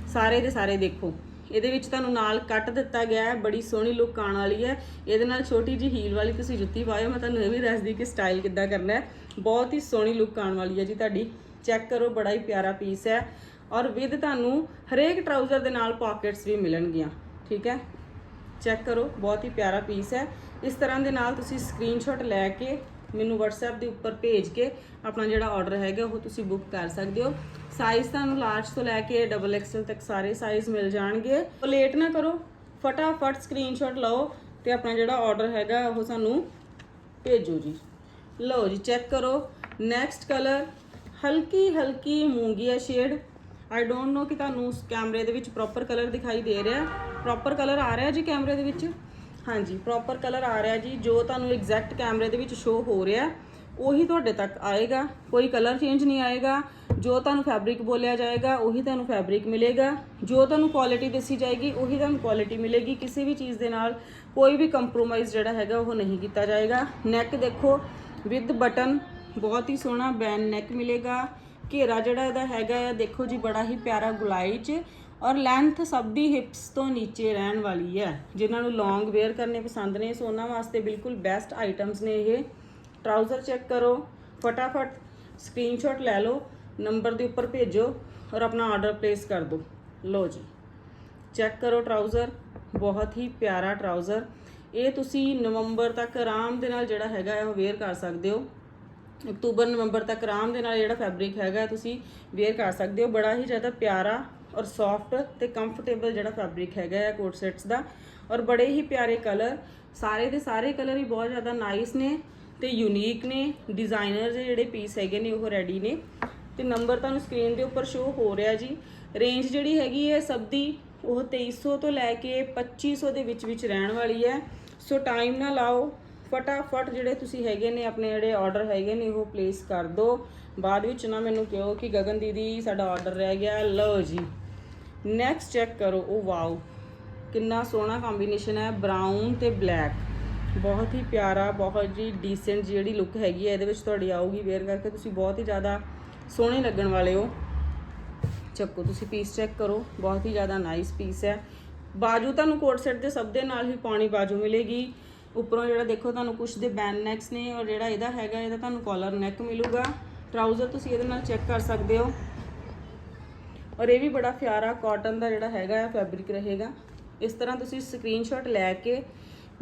ਸਾਰੇ ਦੇ ਸਾਰੇ ਦੇਖੋ। ਇਹਦੇ ਵਿੱਚ ਤੁਹਾਨੂੰ ਨਾਲ ਕੱਟ ਦਿੱਤਾ ਗਿਆ ਹੈ, ਬੜੀ ਸੋਹਣੀ ਲੁੱਕ ਆਉਣ ਵਾਲੀ ਹੈ। ਇਹਦੇ ਨਾਲ ਛੋਟੀ ਜੀ ਹੀਲ ਵਾਲੀ ਤੁਸੀਂ ਜੁੱਤੀ ਪਾਇਓ, ਮੈਂ ਤੁਹਾਨੂੰ ਇਹ ਵੀ ਦੱਸਦੀ ਕਿ ਸਟਾਈਲ ਕਿੱਦਾਂ ਕਰਨਾ ਹੈ। ਬਹੁਤ ਹੀ ਸੋਹਣੀ ਲੁੱਕ ਆਉਣ ਵਾਲੀ ਹੈ ਜੀ ਤੁਹਾਡੀ। ਚੈੱਕ ਕਰੋ, ਬੜਾ ਹੀ ਪਿਆਰਾ ਪੀਸ ਹੈ। ਔਰ ਵਿਦ ਤੁਹਾਨੂੰ ਹਰੇਕ ਟਰਾਊਜ਼ਰ ਦੇ ਨਾਲ ਪਾਕਟਸ ਵੀ ਮਿਲਣਗੀਆਂ, ਠੀਕ ਹੈ? ਚੈੱਕ ਕਰੋ, ਬਹੁਤ ਹੀ ਪਿਆਰਾ ਪੀਸ ਹੈ। ਇਸ ਤਰ੍ਹਾਂ ਦੇ ਨਾਲ ਤੁਸੀਂ ਸਕਰੀਨਸ਼ਾਟ ਲੈ ਕੇ ਮੈਨੂੰ WhatsApp ਦੇ ਉੱਪਰ ਭੇਜ ਕੇ ਆਪਣਾ ਜਿਹੜਾ ਆਰਡਰ ਹੈਗਾ, ਉਹ ਤੁਸੀਂ ਬੁੱਕ ਕਰ ਸਕਦੇ ਹੋ। ਸਾਈਜ਼ ਤੁਹਾਨੂੰ ਲਾਰਜ ਤੋਂ ਲੈ ਕੇ ਡਬਲ ਐਕਸਲ ਤੱਕ ਸਾਰੇ ਸਾਈਜ਼ ਮਿਲ ਜਾਣਗੇ। ਲੇਟ ਨਾ ਕਰੋ, ਫਟਾਫਟ ਸਕਰੀਨਸ਼ਾਟ ਲਓ ਤੇ ਆਪਣਾ ਜਿਹੜਾ ਆਰਡਰ ਹੈਗਾ, ਉਹ ਸਾਨੂੰ ਭੇਜੋ ਜੀ। ਲਓ ਜੀ ਚੈੱਕ ਕਰੋ। ਨੈਕਸਟ ਕਲਰ ਹਲਕੀ ਹਲਕੀ ਮੂੰਗੀਆ ਸ਼ੇਡ ਆਈ ਡੋਨਟ ਨੋ ਕਿ ਤੁਹਾਨੂੰ ਉਸ ਕੈਮਰੇ ਦੇ ਵਿੱਚ ਪ੍ਰੋਪਰ ਕਲਰ ਦਿਖਾਈ ਦੇ ਰਿਹਾ। ਪ੍ਰੋਪਰ ਕਲਰ ਆ ਰਿਹਾ ਜੀ ਕੈਮਰੇ ਦੇ ਵਿੱਚ? ਹਾਂਜੀ ਪ੍ਰੋਪਰ ਕਲਰ ਆ ਰਿਹਾ ਜੀ, ਜੋ ਤੁਹਾਨੂੰ ਐਗਜ਼ੈਕਟ ਕੈਮਰੇ ਦੇ ਵਿੱਚ ਸ਼ੋ ਹੋ ਰਿਹਾ, ਉਹੀ ਤੁਹਾਡੇ ਤੱਕ ਆਏਗਾ, ਕੋਈ ਕਲਰ ਚੇਂਜ ਨਹੀਂ ਆਏਗਾ, ਜੋ ਤੁਹਾਨੂੰ ਫੈਬਰਿਕ ਬੋਲਿਆ ਜਾਏਗਾ, ਉਹੀ ਤੁਹਾਨੂੰ ਫੈਬਰਿਕ ਮਿਲੇਗਾ, ਜੋ ਤੁਹਾਨੂੰ ਕੁਆਲਿਟੀ ਦੱਸੀ ਜਾਏਗੀ, ਉਹੀ ਤੁਹਾਨੂੰ ਕੁਆਲਿਟੀ ਮਿਲੇਗੀ, ਕਿਸੇ ਵੀ ਚੀਜ਼ ਦੇ ਨਾਲ ਕੋਈ ਵੀ ਕੰਪਰੋਮਾਈਜ਼ ਜਿਹੜਾ ਹੈਗਾ, ਉਹ ਨਹੀਂ ਕੀਤਾ ਜਾਏਗਾ। ਨੈਕ ਦੇਖੋ ਵਿਦ ਬਟਨ ਬਹੁਤ ਹੀ ਸੋਹਣਾ ਬੈਨ ਨੈਕ ਮਿਲੇਗਾ, ਘੇਰਾ ਜਿਹੜਾ ਇਹਦਾ ਹੈਗਾ ਆ, ਦੇਖੋ ਜੀ, ਬੜਾ ਹੀ ਪਿਆਰਾ ਗੁਲਾਈ ਚ ਔਰ ਲੈਂਥ ਸਭ ਦੀ ਹਿਪਸ ਤੋਂ ਨੀਚੇ ਰਹਿਣ ਵਾਲੀ ਹੈ। ਜਿਨ੍ਹਾਂ ਨੂੰ ਲੌਂਗ ਵੇਅਰ ਕਰਨੇ ਪਸੰਦ ਨੇ, ਸੋ ਉਹਨਾਂ ਵਾਸਤੇ ਬਿਲਕੁਲ ਬੈਸਟ ਆਈਟਮਸ ਨੇ ਇਹ। ਟਰਾਊਜ਼ਰ ਚੈੱਕ ਕਰੋ, ਫਟਾਫਟ ਸਕਰੀਨਸ਼ਾਟ ਲੈ ਲਓ ਨੰਬਰ ਦੇ ਉੱਪਰ ਭੇਜੋ ਔਰ ਆਪਣਾ ਆਰਡਰ ਪਲੇਸ ਕਰ ਦਿਓ। ਲਓ ਜੀ ਚੈੱਕ ਕਰੋ ਟਰਾਊਜ਼ਰ ਬਹੁਤ ਹੀ ਪਿਆਰਾ ਟਰਾਊਜ਼ਰ ਇਹ ਤੁਸੀਂ ਨਵੰਬਰ ਤੱਕ ਆਰਾਮ ਦੇ ਨਾਲ ਜਿਹੜਾ ਹੈਗਾ ਹੈ, ਉਹ ਵੇਅਰ ਕਰ ਸਕਦੇ ਹੋ। ਅਕਤੂਬਰ, ਨਵੰਬਰ ਤੱਕ ਆਰਾਮ ਦੇ ਨਾਲ ਜਿਹੜਾ ਫੈਬਰਿਕ ਹੈਗਾ ਤੁਸੀਂ ਵੇਅਰ ਕਰ ਸਕਦੇ ਹੋ। ਬੜਾ ਹੀ ਜ਼ਿਆਦਾ ਪਿਆਰਾ ਔਰ ਸੌਫਟ ਤੇ ਕੰਫਰਟੇਬਲ ਜਿਹੜਾ ਫੈਬਰਿਕ ਹੈਗਾ ਹੈ ਕੋਟ ਸੈਟਸ ਦਾ। ਔਰ ਬੜੇ ਹੀ ਪਿਆਰੇ ਕਲਰ ਸਾਰੇ ਦੇ ਸਾਰੇ ਕਲਰ ਹੀ ਬਹੁਤ ਜ਼ਿਆਦਾ ਨਾਈਸ ਨੇ ਤੇ ਯੂਨੀਕ ਨੇ। ਡਿਜ਼ਾਈਨਰ ਦੇ ਜਿਹੜੇ ਪੀਸ ਹੈਗੇ ਨੇ ਉਹ ਰੈਡੀ ਨੇ। ਤੇ ਨੰਬਰ ਤੁਹਾਨੂੰ ਸਕਰੀਨ ਦੇ ਉੱਪਰ ਸ਼ੋ ਹੋ ਰਿਹਾ ਜੀ। ਰੇਂਜ ਜਿਹੜੀ ਹੈਗੀ ਹੈ ਸਭ ਦੀ ਉਹ 2300 ਤੋਂ ਲੈ ਕੇ 2500 ਦੇ ਵਿੱਚ ਵਿੱਚ ਰਹਿਣ ਵਾਲੀ ਹੈ। ਸੋ ਟਾਈਮ ਨਾ ਲਾਓ ਫਟਾਫਟ ਜਿਹੜੇ ਤੁਸੀਂ ਹੈਗੇ ਨੇ, ਆਪਣੇ ਜਿਹੜੇ ਆਰਡਰ ਹੈਗੇ ਨੇ ਉਹ ਪਲੇਸ ਕਰ ਦਿਓ। ਬਾਅਦ ਵਿੱਚ ਨਾ ਮੈਨੂੰ ਕਿਹੋ ਕਿ ਗਗਨ ਦੀਦੀ, ਸਾਡਾ ਆਰਡਰ ਰਹਿ ਗਿਆ। ਲਓ ਜੀ। ਨੈਕਸਟ ਚੈੱਕ ਕਰੋ, ਉਹ ਵਾਓ ਕਿੰਨਾ ਸੋਹਣਾ ਕੰਬੀਨੇਸ਼ਨ ਹੈ ਬਰਾਊਨ ਤੇ ਬਲੈਕ ਬਹੁਤ ਹੀ ਪਿਆਰਾ, ਬਹੁਤ ਹੀ ਡੀਸੈਂਟ ਜਿਹੜੀ ਲੁੱਕ ਹੈਗੀ ਹੈ, ਇਹਦੇ ਵਿੱਚ ਤੁਹਾਡੀ ਆਊਗੀ ਵੇਅਰ ਕਰਕੇ। ਤੁਸੀਂ ਬਹੁਤ ਹੀ ਜ਼ਿਆਦਾ ਸੋਹਣੇ ਲੱਗਣ ਵਾਲੇ ਹੋ। ਚੱਕੋ, ਤੁਸੀਂ ਪੀਸ ਚੈੱਕ ਕਰੋ, ਬਹੁਤ ਹੀ ਜ਼ਿਆਦਾ ਨਾਈਸ ਪੀਸ ਹੈ। ਬਾਜੂ ਤੁਹਾਨੂੰ ਕੋਟ ਸੈਟ ਦੇ ਸਭ ਦੇ ਨਾਲ ਹੀ ਪਾਣੀ ਬਾਜੂ ਮਿਲੇਗੀ। ਉੱਪਰੋਂ ਜਿਹੜਾ ਦੇਖੋ, ਤੁਹਾਨੂੰ ਕੁਛ ਦੇ ਬੈਨ ਨੈਕਸ ਨੇ ਔਰ ਜਿਹੜਾ ਇਹਦਾ ਹੈਗਾ, ਇਹਦਾ ਤੁਹਾਨੂੰ ਕਾਲਰ ਨੈਕ ਮਿਲੂਗਾ। ਟਰਾਊਜ਼ਰ ਤੁਸੀਂ ਇਹਦੇ ਨਾਲ ਚੈੱਕ ਕਰ ਸਕਦੇ ਹੋ। ਔਰ ਇਹ ਵੀ ਬੜਾ ਪਿਆਰਾ ਕਾਟਨ ਦਾ ਜਿਹੜਾ ਹੈਗਾ ਆ ਫੈਬਰਿਕ ਰਹੇਗਾ। ਇਸ ਤਰ੍ਹਾਂ ਤੁਸੀਂ ਸਕਰੀਨਸ਼ਾਟ ਲੈ ਕੇ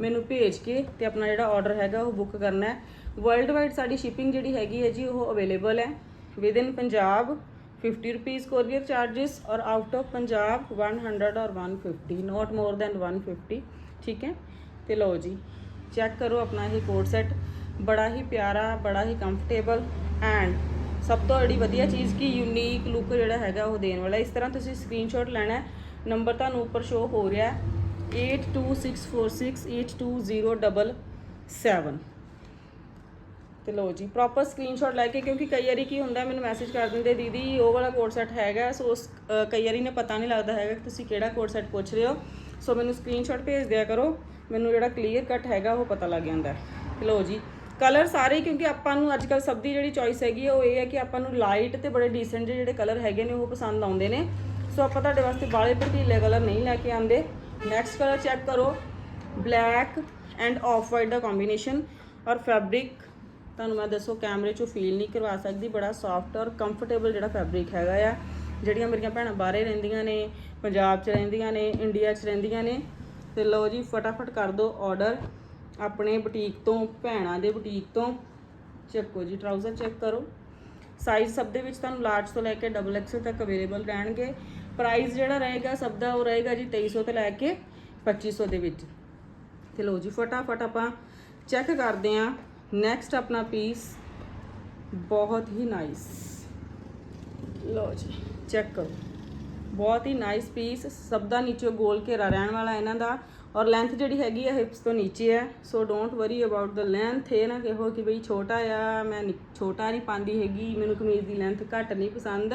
ਮੈਨੂੰ ਭੇਜ ਕੇ ਤੇ ਆਪਣਾ ਜਿਹੜਾ ਆਰਡਰ ਹੈਗਾ ਉਹ ਬੁੱਕ ਕਰਨਾ ਹੈ। ਵਰਲਡ ਵਾਈਡ ਸਾਡੀ ਸ਼ਿਪਿੰਗ ਜਿਹੜੀ ਹੈਗੀ ਹੈ ਜੀ, ਉਹ ਅਵੇਲੇਬਲ ਹੈ। Within Punjab 50 rupees courier charges ਔਰ ਆਊਟ ਆਫ ਪੰਜਾਬ 100 ਔਰ 150 ਨਾਟ ਮੋਰ ਦੈਨ 150 ਠੀਕ ਹੈ? ਤੇ ਲਓ ਜੀ ਚੈੱਕ ਕਰੋ ਆਪਣਾ ਇਹ ਕੋਟ ਸੈਟ ਬੜਾ ਹੀ ਪਿਆਰਾ, ਬੜਾ ਹੀ ਕੰਫਰਟੇਬਲ ਐਂਡ ਸਭ ਤੋਂ ਜਿਹੜੀ ਵਧੀਆ ਚੀਜ਼ ਕਿ ਯੂਨੀਕ ਲੁੱਕ ਜਿਹੜਾ ਹੈਗਾ ਉਹ ਦੇਣ ਵਾਲਾ। ਇਸ ਤਰ੍ਹਾਂ ਤੁਸੀਂ ਸਕਰੀਨਸ਼ਾਟ ਲੈਣਾ ਨੰਬਰ ਤੁਹਾਨੂੰ ਉੱਪਰ ਸ਼ੋ ਹੋ ਰਿਹਾ ਹੈ। 8264682077 ਤੇ ਲਓ ਜੀ ਪ੍ਰੋਪਰ ਸਕਰੀਨਸ਼ਾਟ ਲੈ ਕੇ, ਕਿਉਂਕਿ ਕਈ ਵਾਰੀ ਕੀ ਹੁੰਦਾ, ਮੈਨੂੰ ਮੈਸੇਜ ਕਰ ਦਿੰਦੇ, ਦੀਦੀ, ਉਹ ਵਾਲਾ ਕੋਡ ਸੈਟ ਹੈਗਾ ਸੋ ਉਸ ਕਈ ਵਾਰੀ ਨੇ ਪਤਾ ਨਹੀਂ ਲੱਗਦਾ ਹੈਗਾ ਕਿ ਤੁਸੀਂ ਕਿਹੜਾ ਕੋਡ ਸੈਟ ਪੁੱਛ ਰਹੇ ਹੋ। ਸੋ ਮੈਨੂੰ ਸਕਰੀਨਸ਼ਾਟ ਭੇਜ ਦਿਆ ਕਰੋ। ਮੈਨੂੰ ਜਿਹੜਾ ਕਲੀਅਰ ਕੱਟ ਹੈਗਾ, ਉਹ ਪਤਾ ਲੱਗ ਜਾਂਦਾ ਹੈ। ਤੇ ਲਓ ਜੀ ਕਲਰ ਸਾਰੇ, ਕਿਉਂਕਿ ਆਪਾਂ ਨੂੰ ਅੱਜ ਕੱਲ ਸਭ ਦੀ ਜਿਹੜੀ ਚੋਇਸ ਹੈਗੀ ਹੈ ਉਹ ਇਹ ਹੈ ਕਿ ਆਪਾਂ ਨੂੰ ਲਾਈਟ ਤੇ ਬੜੇ ਡੀਸੈਂਟ ਜਿਹੜੇ ਕਲਰ ਹੈਗੇ ਨੇ, ਉਹ ਪਸੰਦ ਆਉਂਦੇ ਨੇ। ਸੋ ਆਪਾਂ ਤੁਹਾਡੇ ਵਾਸਤੇ ਬਾਲੇ ਭੜਕੀਲੇ ਕਲਰ ਨਹੀਂ ਲੈ ਕੇ ਆਂਦੇ ਨੈਕਸਟ ਕਲਰ ਚੈੱਕ ਕਰੋ। ਬਲੈਕ ਐਂਡ ਆਫ ਵਾਈਟ ਦਾ ਕੰਬੀਨੇਸ਼ਨ ਔਰ ਫੈਬਰਿਕ ਤੁਹਾਨੂੰ ਮੈਂ ਦੱਸੋ ਕੈਮਰੇ 'ਚੋਂ ਫੀਲ ਨਹੀਂ ਕਰਵਾ ਸਕਦੀ। ਬੜਾ ਸੌਫਟ ਔਰ ਕੰਫਰਟੇਬਲ ਜਿਹੜਾ ਫੈਬਰਿਕ ਹੈਗਾ ਆ। ਜਿਹੜੀਆਂ ਮੇਰੀਆਂ ਭੈਣਾਂ ਬਾਹਰੇ ਰਹਿੰਦੀਆਂ ਨੇ, ਪੰਜਾਬ 'ਚ ਰਹਿੰਦੀਆਂ ਨੇ ਇੰਡੀਆ 'ਚ ਰਹਿੰਦੀਆਂ ਨੇ। ਤੇ ਲਓ ਜੀ, ਫਟਾਫਟ ਕਰ ਦਿਓ ਆਰਡਰ ਆਪਣੇ ਬੁਟੀਕ ਤੋਂ, ਭੈਣਾਂ ਦੇ ਬੁਟੀਕ ਤੋਂ। ਚੱਕੋ ਜੀ ਟਰਾਊਜ਼ਰ ਚੈੱਕ ਕਰੋ। ਸਾਈਜ਼ ਸਭ ਦੇ ਵਿੱਚ ਤੁਹਾਨੂੰ ਲਾਰਜ ਤੋਂ ਲੈ ਕੇ ਡਬਲ ਐਕਸਲ ਤੱਕ ਅਵੇਲੇਬਲ ਰਹਿਣਗੇ। ਪ੍ਰਾਈਸ ਜਿਹੜਾ ਰਹੇਗਾ, ਸਭ ਦਾ ਉਹ ਰਹੇਗਾ ਜੀ 2300 ਤੋਂ ਲੈ ਕੇ 2500 ਦੇ ਵਿੱਚ। ਤੇ ਲਓ ਜੀ, ਫਟਾਫਟ ਆਪਾਂ ਚੈੱਕ ਕਰਦੇ ਆਂ ਨੈਕਸਟ ਆਪਣਾ ਪੀਸ ਬਹੁਤ ਹੀ ਨਾਈਸ ਲਓ ਜੀ ਚੈੱਕ ਕਰੋ। ਬਹੁਤ ਹੀ ਨਾਈਸ ਪੀਸ ਸਭ ਦਾ ਨੀਚੇ ਗੋਲ ਘੇਰਾ ਰਹਿਣ ਵਾਲਾ ਇਹਨਾਂ ਦਾ। ਔਰ ਲੈਂਥ ਜਿਹੜੀ ਹੈਗੀ ਆ ਹਿਪਸ ਤੋਂ ਨੀਚੇ ਹੈ so don't worry about the length ਇਹ ਨਾ ਕਹੋ ਕਿ ਬਈ ਛੋਟਾ ਆ, ਮੈਂ ਨੀ- ਛੋਟਾ ਨਹੀਂ ਪਾਉਂਦੀ ਹੈਗੀ, ਮੈਨੂੰ ਕਮੀਜ਼ ਦੀ ਲੈਂਥ ਘੱਟ ਨਹੀਂ ਪਸੰਦ।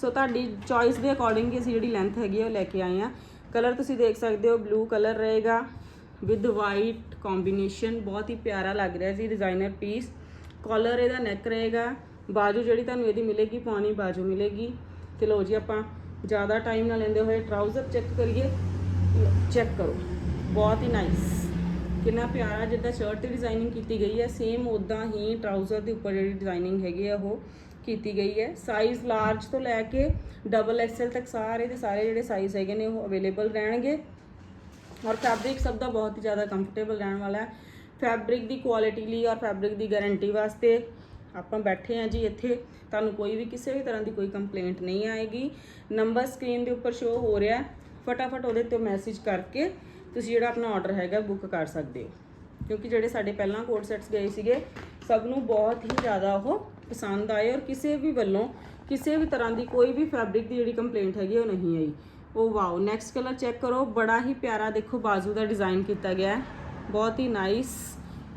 ਸੋ ਤੁਹਾਡੀ ਚੋਇਸ ਦੇ ਅਕੋਰਡਿੰਗ ਹੀ ਅਸੀਂ ਜਿਹੜੀ ਲੈਂਥ ਹੈਗੀ ਆ ਉਹ ਲੈ ਕੇ ਆਏ ਆ। ਕਲਰ ਤੁਸੀਂ ਦੇਖ ਸਕਦੇ ਹੋ ਬਲੂ ਕਲਰ ਰਹੇਗਾ ਵਿਦ ਵਾਈਟ ਕੰਬੀਨੇਸ਼ਨ ਬਹੁਤ ਹੀ ਪਿਆਰਾ ਲੱਗ ਰਿਹਾ ਸੀ ਡਿਜ਼ਾਈਨਰ ਪੀਸ ਕਾਲਰ ਇਹਦਾ ਨੈਕ ਰਹੇਗਾ। ਬਾਜੂ ਜਿਹੜੀ ਤੁਹਾਨੂੰ ਇਹਦੀ ਮਿਲੇਗੀ ਪੌਣੀ ਬਾਜੂ ਮਿਲੇਗੀ। ਤੇ ਲਓ ਜੀ ਆਪਾਂ ਜ਼ਿਆਦਾ ਟਾਈਮ ਨਾ ਲੈਂਦੇ ਹੋਏ ਟਰਾਊਜ਼ਰ ਚੈੱਕ ਕਰੀਏ। ਚੈੱਕ ਕਰੋ। ਬਹੁਤ ਹੀ ਨਾਈਸ ਕਿੰਨਾ ਪਿਆਰਾ ਜਿੱਦਾਂ ਸ਼ਰਟ ਤੇ ਡਿਜ਼ਾਈਨਿੰਗ ਕੀਤੀ ਗਈ ਹੈ। ਸੇਮ ਉਦਾਂ ਹੀ ਟਰਾਊਜ਼ਰ ਦੇ ਉੱਪਰ ਜਿਹੜੀ ਡਿਜ਼ਾਈਨਿੰਗ ਹੈਗੀ ਆ, ਉਹ ਕੀਤੀ ਗਈ ਹੈ। ਸਾਈਜ਼ ਲਾਰਜ ਤੋਂ ਲੈ ਕੇ ਡਬਲ ਐਕਸਲ ਤੱਕ ਸਾਰੇ ਦੇ ਸਾਰੇ ਜਿਹੜੇ ਸਾਈਜ਼ ਹੈਗੇ ਨੇ, ਉਹ ਅਵੇਲੇਬਲ ਰਹਿਣਗੇ। ਔਰ ਫੈਬਰਿਕ ਸਭ ਦਾ ਬਹੁਤ ਹੀ ਜ਼ਿਆਦਾ ਕੰਫਰਟੇਬਲ ਰਹਿਣ ਵਾਲਾ ਹੈ। ਫੈਬਰਿਕ ਦੀ ਕੁਆਲਿਟੀ ਲਈ ਔਰ ਫੈਬਰਿਕ ਦੀ ਗਾਰੰਟੀ ਵਾਸਤੇ ਆਪਾਂ ਬੈਠੇ ਹਾਂ ਜੀ ਇੱਥੇ। ਤੁਹਾਨੂੰ ਕੋਈ ਵੀ ਕਿਸੇ ਵੀ ਤਰ੍ਹਾਂ ਦੀ ਕੋਈ ਕੰਪਲੇਂਟ ਨਹੀਂ ਆਏਗੀ। ਨੰਬਰ ਸਕਰੀਨ ਦੇ ਉੱਪਰ ਸ਼ੋ ਹੋ ਰਿਹਾ ਫਟਾਫਟ ਉਹਦੇ ਤੇ ਮੈਸੇਜ ਕਰਕੇ ਤੁਸੀਂ ਜਿਹੜਾ ਆਪਣਾ ਆਰਡਰ ਹੈਗਾ ਬੁੱਕ ਕਰ ਸਕਦੇ ਹੋ। ਕਿਉਂਕਿ ਜਿਹੜੇ ਸਾਡੇ ਪਹਿਲਾਂ ਕੋਡ ਸੈਟਸ ਗਏ ਸੀਗੇ, ਸਭ ਨੂੰ ਬਹੁਤ ਹੀ ਜ਼ਿਆਦਾ ਉਹ ਪਸੰਦ ਆਏ ਔਰ ਕਿਸੇ ਵੀ ਵੱਲੋਂ ਕਿਸੇ ਵੀ ਤਰ੍ਹਾਂ ਦੀ ਕੋਈ ਵੀ ਫੈਬਰਿਕ ਦੀ ਜਿਹੜੀ ਕੰਪਲੇਂਟ ਹੈਗੀ ਉਹ ਨਹੀਂ ਆਈ। ਉਹ ਵਾਓ ਨੈਕਸਟ ਕਲਰ ਚੈੱਕ ਕਰੋ। ਬੜਾ ਹੀ ਪਿਆਰਾ ਦੇਖੋ, ਬਾਜ਼ੂ ਦਾ ਡਿਜ਼ਾਈਨ ਕੀਤਾ ਗਿਆ ਹੈ। ਬਹੁਤ ਹੀ ਨਾਈਸ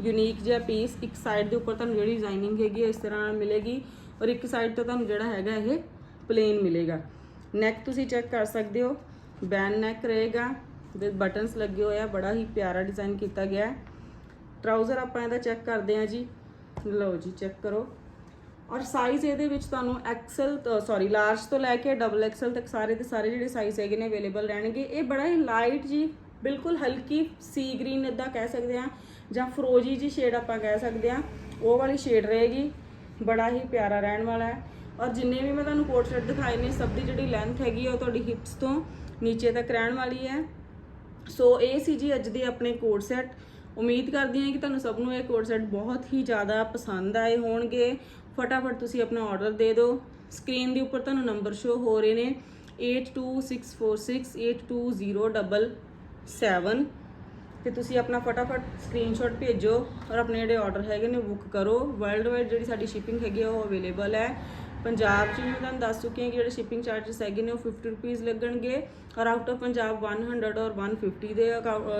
ਯੂਨੀਕ ਜਿਹਾ ਪੀਸ ਇੱਕ ਸਾਈਡ ਦੇ ਉੱਪਰ ਤੁਹਾਨੂੰ ਜਿਹੜੀ ਡਿਜ਼ਾਈਨਿੰਗ ਹੈਗੀ ਹੈ ਇਸ ਤਰ੍ਹਾਂ ਨਾਲ ਮਿਲੇਗੀ ਔਰ ਇੱਕ ਸਾਈਡ ਤੋਂ ਤੁਹਾਨੂੰ ਜਿਹੜਾ ਹੈਗਾ ਇਹ ਪਲੇਨ ਮਿਲੇਗਾ। ਨੈਕ ਤੁਸੀਂ ਚੈੱਕ ਕਰ ਸਕਦੇ ਹੋ। ਬੈਨ ਨੈਕ ਰਹੇਗਾ। ਦੇ ਬਟਨਸ ਲੱਗੇ ਹੋਏ ਆ, ਬੜਾ ਹੀ ਪਿਆਰਾ ਡਿਜ਼ਾਈਨ ਕੀਤਾ ਗਿਆ ਹੈ। ਟਰਾਊਜ਼ਰ ਆਪਾਂ ਇਹਦਾ ਚੈੱਕ ਕਰਦੇ ਹਾਂ ਜੀ। ਲਓ ਜੀ ਚੈੱਕ ਕਰੋ। ਔਰ ਸਾਈਜ਼ ਇਹਦੇ ਵਿੱਚ ਤੁਹਾਨੂੰ ਐਕਸਲ ਸੌਰੀ ਲਾਰਜ ਤੋਂ ਲੈ ਕੇ ਡਬਲ ਐਕਸਲ ਤੱਕ ਸਾਰੇ ਦੇ ਸਾਰੇ ਜਿਹੜੇ ਸਾਈਜ਼ ਹੈਗੇ ਨੇ ਅਵੇਲੇਬਲ ਰਹਿਣਗੇ। ਇਹ ਬੜਾ ਹੀ ਲਾਈਟ ਜੀ, ਬਿਲਕੁਲ ਹਲਕੀ ਸੀ ਗ੍ਰੀਨ ਇਦਾਂ ਕਹਿ ਸਕਦੇ ਆ ਜਾਂ ਫਰੋਜੀ ਜੀ ਸ਼ੇਡ ਆਪਾਂ ਕਹਿ ਸਕਦੇ ਆ ਉਹ ਵਾਲੀ ਸ਼ੇਡ ਰਹੇਗੀ। ਬੜਾ ਹੀ ਪਿਆਰਾ ਰਹਿਣ ਵਾਲਾ ਹੈ। ਔਰ ਜਿੰਨੇ ਵੀ ਮੈਂ ਤੁਹਾਨੂੰ ਕੋਟ ਸ਼ਰਟ ਦਿਖਾਏ ਨੇ, ਸਭ ਦੀ ਜਿਹੜੀ ਲੈਂਥ ਹੈਗੀ ਆ ਉਹ ਤੁਹਾਡੀ ਹਿਪਸ ਤੋਂ ਨੀਚੇ ਤੱਕ ਰਹਿਣ ਵਾਲੀ ਹੈ। ਸੋ ਇਹ ਸੀ ਜੀ ਅੱਜ ਦੇ ਆਪਣੇ ਕੋਡ ਸੈਟ ਉਮੀਦ ਕਰਦੀ ਹਾਂ ਕਿ ਤੁਹਾਨੂੰ ਸਭ ਨੂੰ ਇਹ ਕੋਡ ਸੈਟ ਬਹੁਤ ਹੀ ਜ਼ਿਆਦਾ ਪਸੰਦ ਆਏ ਹੋਣਗੇ। ਫਟਾਫਟ ਤੁਸੀਂ ਆਪਣਾ ਆਰਡਰ ਦੇ ਦਿਓ। ਸਕਰੀਨ ਦੇ ਉੱਪਰ ਤੁਹਾਨੂੰ ਨੰਬਰ ਸ਼ੋ ਹੋ ਰਹੇ ਨੇ। 8264682077 ਤੇ ਤੁਸੀਂ ਆਪਣਾ ਫਟਾਫਟ ਸਕਰੀਨਸ਼ਾਟ ਭੇਜੋ ਔਰ ਆਪਣੇ ਜਿਹੜੇ ਆਰਡਰ ਹੈਗੇ ਨੇ ਬੁੱਕ ਕਰੋ। ਵਰਲਡ ਵਾਈਡ ਜਿਹੜੀ ਸਾਡੀ ਸ਼ਿਪਿੰਗ ਹੈਗੀ ਆ, ਉਹ ਅਵੇਲੇਬਲ ਹੈ। ਪੰਜਾਬ 'ਚ ਵੀ ਮੈਂ ਤੁਹਾਨੂੰ ਦੱਸ ਚੁੱਕੀ ਹਾਂ ਕਿ ਜਿਹੜੇ ਸ਼ਿਪਿੰਗ ਚਾਰजेस ਹੈਗੇ ਨੇ ਉਹ 50 ਰੁਪਏ ਲੱਗਣਗੇ ਔਰ ਆਊਟ ਆਫ ਪੰਜਾਬ 100 ਔਰ 150 ਦੇ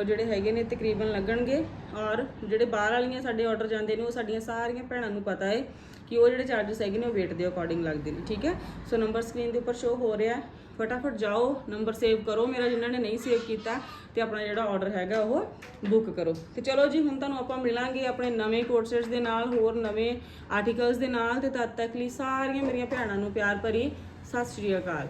ਜਿਹੜੇ ਹੈਗੇ ਨੇ ਤਕਰੀਬਨ ਲੱਗਣਗੇ ਔਰ ਜਿਹੜੇ ਬਾਹਰ ਵਾਲੀਆਂ ਸਾਡੇ ਆਰਡਰ ਜਾਂਦੇ ਨੇ ਉਹ ਸਾਡੀਆਂ ਸਾਰੀਆਂ ਭੈਣਾਂ ਨੂੰ ਪਤਾ ਹੈ ਕਿ ਉਹ ਜਿਹੜੇ ਚਾਰजेस ਹੈਗੇ ਨੇ ਉਹ ਵੇਟ ਦੇ ਅਕੋਰਡਿੰਗ ਲੱਗਦੇ ਨੇ, ਠੀਕ ਹੈ? ਸੋ ਨੰਬਰ ਸਕਰੀਨ ਦੇ ਉੱਪਰ ਸ਼ੋ ਹੋ ਰਿਹਾ ਫਟਾਫਟ ਜਾਓ ਨੰਬਰ ਸੇਵ ਕਰੋ ਮੇਰਾ ਜਿਨ੍ਹਾਂ ਨੇ ਨਹੀਂ ਸੇਵ ਕੀਤਾ ਤੇ ਆਪਣਾ ਜਿਹੜਾ ਆਰਡਰ ਹੈਗਾ ਉਹ ਬੁੱਕ ਕਰੋ ਤੇ ਚਲੋ ਜੀ ਹੁਣ ਤੁਹਾਨੂੰ ਆਪਾਂ ਮਿਲਾਂਗੇ ਆਪਣੇ ਨਵੇਂ ਕੋਟ ਦੇ ਨਾਲ ਹੋਰ ਨਵੇਂ ਆਰਟੀਕਲਸ ਦੇ ਨਾਲ ਤੇ ਤਦ ਤੱਕ ਲਈ ਸਾਰੀਆਂ ਮੇਰੀਆਂ ਭੈਣਾਂ ਨੂੰ ਪਿਆਰ ਭਰੀ ਸਤਿ ਸ਼੍ਰੀ ਅਕਾਲ